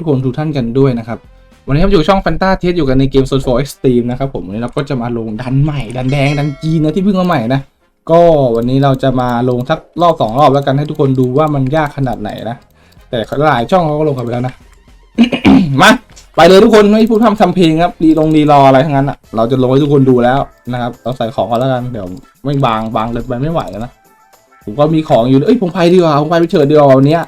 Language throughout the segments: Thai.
ทุกคนทุกท่านกันด้วยนะครับ วันนี้ครับอยู่ช่องแฟนตาเทสอยู่กันในเกม Zone 4 Extreme นะครับผมวันนี้เราก็จะมาลงดันใหม่ดันแดงดันจีนนะที่เพิ่งมาใหม่นะก็วันนี้เราจะมาลงสักรอบสองรอบแล้วกันให้ทุกคนดูว่ามันยากขนาดไหนนะแต่หลายช่องเขาก็ลงกันไปแล้วนะมาไปเลยทุกคนไม่พูดทำทำเพลงครับรีลงรีรออะไรทั้งนั้นอะเราจะลงให้ทุกคนดูแล้วนะครับเราใส่ของกันแล้วกันเดี๋ยวไม่บางบางเกินไปไม่ไหวแล้วนะผมก็มีของอยู่เอ้ยพงไพดีกว่าพงไพไปเฉิดดีกว่าวันนี้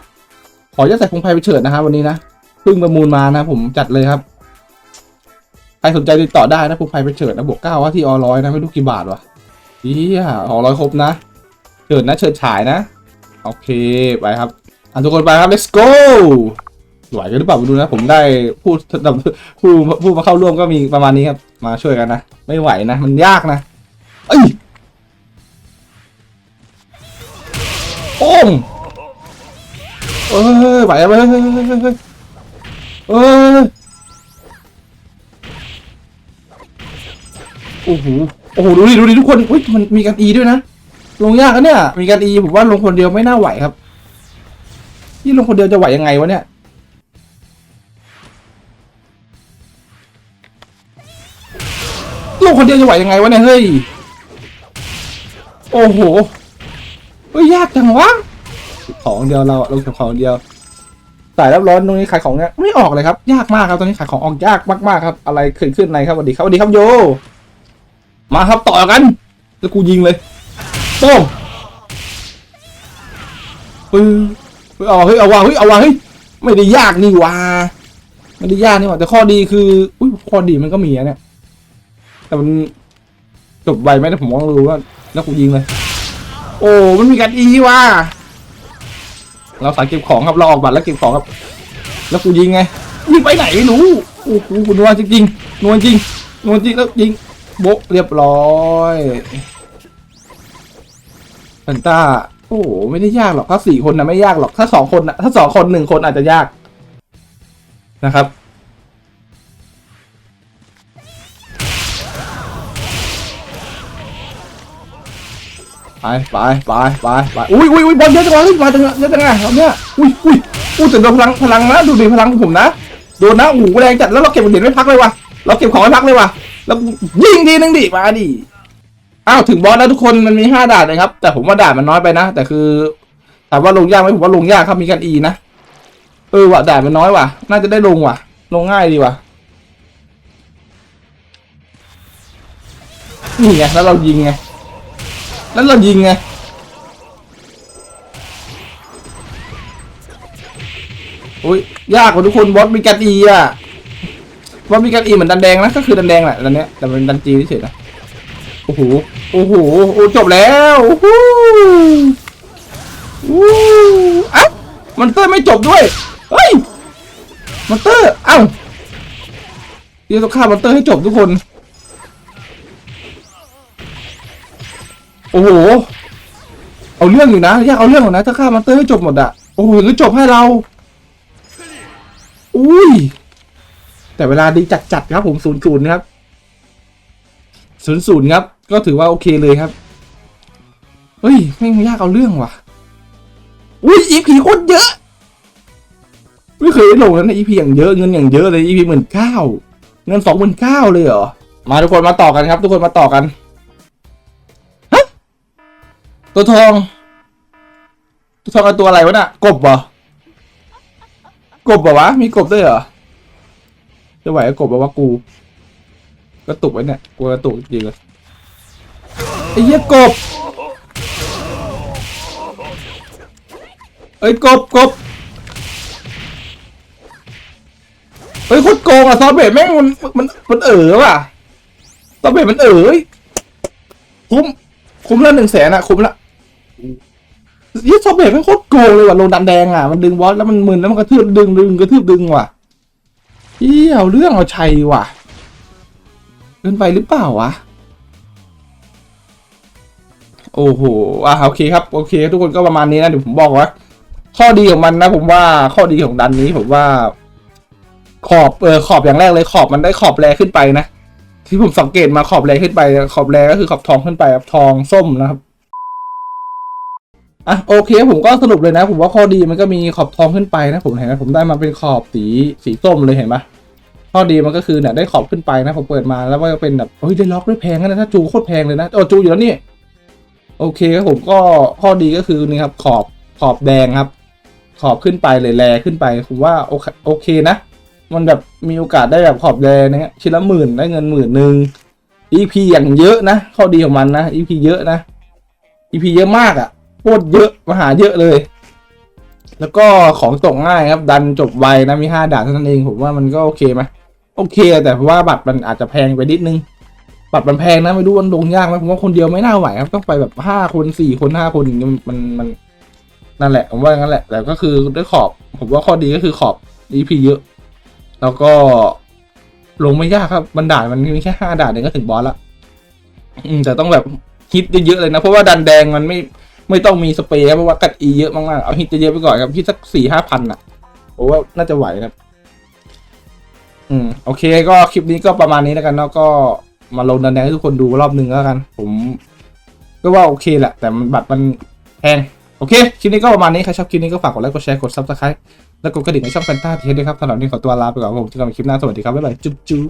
ขอจะใส่พงไพไปเฉิดนะครับวันนี้นะ เพิ่งประมูลมานะผมจัดเลยครับ ใครสนใจติดต่อได้นะพงไพไปเฉิดนะบวกเก้าว่าที่ออร้อยนะไม่รู้กี่บาทวะเฮียอร้อยครบนะเฉิดนะเฉิดฉายนะ โอเคไปครับอะทุกคนไปครับ let's go ไหวกันหรือเปล่าไม่รู้นะ ผมได้ผู้ผู้ผู้มาเข้าร่วมก็มีประมาณนี้ครับ มาช่วยกันนะ ไม่ไหวนะ มันยากนะ เอ้ยโอ้มเอ้ยไหวไหมเฮ้ย เฮ้ยเฮ้ยเฮ้ยเฮ้ยเอ้ยโอ้โหโอ้โหดูดิดูดิทุกคนอุ้ยมันมีกันอีด้วยนะลงยากนะเนี่ย มีกันอีผมว่าลงคนเดียวไม่น่าไหวครับนี่ลงคนเดียวจะไหวยังไงวะเนี่ยลงคนเดียวจะไหวยังไงวะเนี่ยเฮ้ยโอ้โหเฮ้ยยากจังวะของเดียวเราลงกับของเดียว สายรับร้อนตรงนี้ขายของเนี่ยไม่ออกเลยครับ ยากมากครับตรงนี้ขายของออกยากมากๆครับ อะไรเกิดขึ้นในครับสวัสดีครับสวัสดีครับโย มาครับต่อกันแล้วกูยิงเลยโป้ปึ้งเฮ้ยเอาเฮ้ยเอาว่ะเฮ้ยเอาว่ะเฮ้ยไม่ได้ยากนี่ว่าไม่ได้ยากนี่ว่าแต่ข้อดีคืออุ้ยข้อดีมันก็มีอะเนี่ยแต่มันจบไวไหมนะผมมองรู้ว่าแล้วกูยิงเลย โอ้มันมีการอีว่ะ เราสายเก็บของครับเราออกบัตรแล้วเก็บของครับ แล้วกูยิงไงยิงไปไหนไม่รู้โอ้โหคุณนวลจริงๆนวลจริงนวลจริงแล้วยิงโบเรียบร้อยพันต้าโอ้โหไม่ได้ยากหรอกถ้าสี่คนนะไม่ยากหรอกถ้าสองคนนะถ้าสองคนหนึ่งคนอาจจะยากนะครับ ไปไปไปไปไปอุ้ยอุ้ยอุ้ยบอลเยอะจังวะเฮ้ยมาจังเยอะจังไงเอาเนี่ยอุ้ยอุ้ยอุ้ยแต่โดนพลังพลังนะดูดิพลังของผมนะโดนนะโอ้โหแรงจัดแล้วเราเก็บเหรียญไม่พักเลยวะเราเก็บของไม่พักเลยวะแล้วยิงทีนึงดิมาดิอ้าวถึงบอสแล้วทุกคนมันมีห้าด่านนะครับ แต่ผมว่าด่านมันน้อยไปนะ แต่คือถามว่าลงยากไหมผมว่าลงยากครับมีกันอีนะเออว่ะด่านมันน้อยว่ะ น่าจะได้ลงว่ะ ลงง่ายดีว่ะนี่ไงแล้วเรายิงไง แล้วเรายิงไงอุ้ยยากกว่าทุกคนบอสมีกันอีอะบอสมีกันอีเหมือนดันแดงนะก็คือดันแดงแหละดันเนี้ยแต่เป็นดันจีเฉยนะโอ้โหโอ้โหโอ้จบแล้วโอ้โหอู้อ้ามันเตอร์ไม่จบด้วยเฮ้ยมันเตอร์เอ้าเดี๋ยวต้องฆ่ามันเตอร์ให้จบทุกคน โอ้โห เอาเรื่องอยู่นะอยากเอาเรื่องอยู่นะถ้าฆ่ามันเตอร์ให้จบหมดอะโอ้โหแล้วจบให้เรา อุ้ย แต่เวลาดีจัดจัดๆครับผมศูนย์ศูนย์ครับศูนย์ศูนย์ครับ ก็ถือว่าโอเคเลยครับ เฮ้ยไม่ยากเอาเรื่องว่ะ อุ้ยอีพีโคตรเยอะ ไม่เคยลงนะอีพีอย่างเยอะเงินอย่างเยอะเลยอีพีหมื่นเก้าเงินสองหมื่นเก้าเลยเหรอ มาทุกคนมาต่อกันครับ ทุกคนมาต่อกัน ตัวทอง ตัวทองกับตัวอะไรวะน่ะ กบเหรอกบเหรอวะ มีกบด้วยเหรอ จะไหวกับกบเหรอวะกู กระตุกไว้เนี่ยกูกระตุกจริงเลยไอ้เหี้ยกบ เอ้ยกบกบเฮ้ยโคตรโกงอะซอเบทแม่งมันมันมันเอ๋อว่ะซอเบทมันเอ๋อคุ้ม คุ้มละหนึ่งแสนอะคุ้มละ ยี่ซอฟเบทมันโคตรโกงเลยว่ะลงดันแดงอะมันดึงบอสแล้วมันมึนแล้วมันกระทืบดึงดึงกระทืบดึงว่ะเฮียเอาเรื่องเอาชัยว่ะเกินไปหรือเปล่าวะโอ้โหอะโอเคครับโอเค ทุกคนก็ประมาณนี้นะเดี๋ยวผมบอกว่า ข้อดีของมันนะ ผมว่าข้อดีของดันนี้ผมว่า ขอบเออขอบอย่างแรกเลยขอบมันได้ขอบแรขึ้นไปนะที่ผมสังเกตมาขอบแรขึ้นไป ขอบแรก็คือขอบทองขึ้นไปครับทองส้มนะครับ อะโอเคผมก็สรุปเลยนะ ผมว่าข้อดีมันก็มีขอบทองขึ้นไปนะผมเห็นไหมผมได้มาเป็นขอบสีสีส้มเลยเห็นปะข้อดีมันก็คือเนี่ยได้ขอบขึ้นไปนะผมเปิดมาแล้วก็เป็นแบบเฮ้ยได้ล็อกด้วยแพงนะถ้าจูโคตรแพงเลยนะโอ้จูอยู่แล้วนี่โอเคครับผมก็ข้อดีก็คือนี่ครับขอบขอบแดงครับ ขอบขึ้นไปเลยแลขึ้นไปผมว่าโอเคโอเคนะ มันแบบมีโอกาสได้แบบขอบแดงนะฮะชิ้นละหมื่นได้เงินหมื่นหนึ่ง EP อย่างเยอะนะ ข้อดีของมันนะ EP เยอะนะ EP เยอะมากอะ่ะ โคตรเยอะมหาเยอะเลย แล้วก็ของตกง่ายครับ ดันจบไวนะมีห้าด่านเท่านั้นเองผมว่ามันก็โอเคไหมโอเค แต่ว่าบัตรมันอาจจะแพงไปนิดนึง บัตรมันแพงนะไม่รู้มันลงยากไหมผมว่าคนเดียวไม่น่าไหวครับ ต้องไปแบบห้าคนสี่คนห้าคนอย่างเงี้ยมันมันนั่นแหละผมว่างั้นแหละแต่ก็คือด้วยขอบ ผมว่าข้อดีก็คือขอบ EP เยอะ แล้วก็ลงไม่ยากครับมันด่านมันมีแค่ห้าด่านเองก็ถึงบอสละอืมแต่ต้องแบบฮิตเยอะๆเลยนะ เพราะว่าดันแดงมันไม่ ไม่ต้องมีสเปรย์ครับเพราะว่ากัดอีเยอะมากๆเอาฮิตเยอะไปก่อนครับฮิตสักสี่ห้าพันอะผมว่าน่าจะไหวครับ อืมโอเค ก็คลิปนี้ก็ประมาณนี้แล้วกันเนาะก็มาลงดันแดงให้ทุกคนดูรอบหนึ่งแล้วกัน ผม ก็ว่าโอเคแหละ แต่มันบัตรมันแพงโอเค คลิปนี้ก็ประมาณนี้ ใครชอบคลิปนี้ก็ฝากกดไลค์กดแชร์กดซับสไครต์แล้วกดกระดิ่งในช่องแฟนตาทีด้วยครับสำหรับวันนี้ขอตัวลาไปก่อนผมเจอกันใหม่คลิปหน้าสวัสดีครับบ๊ายบายจุ๊บจุ๊บ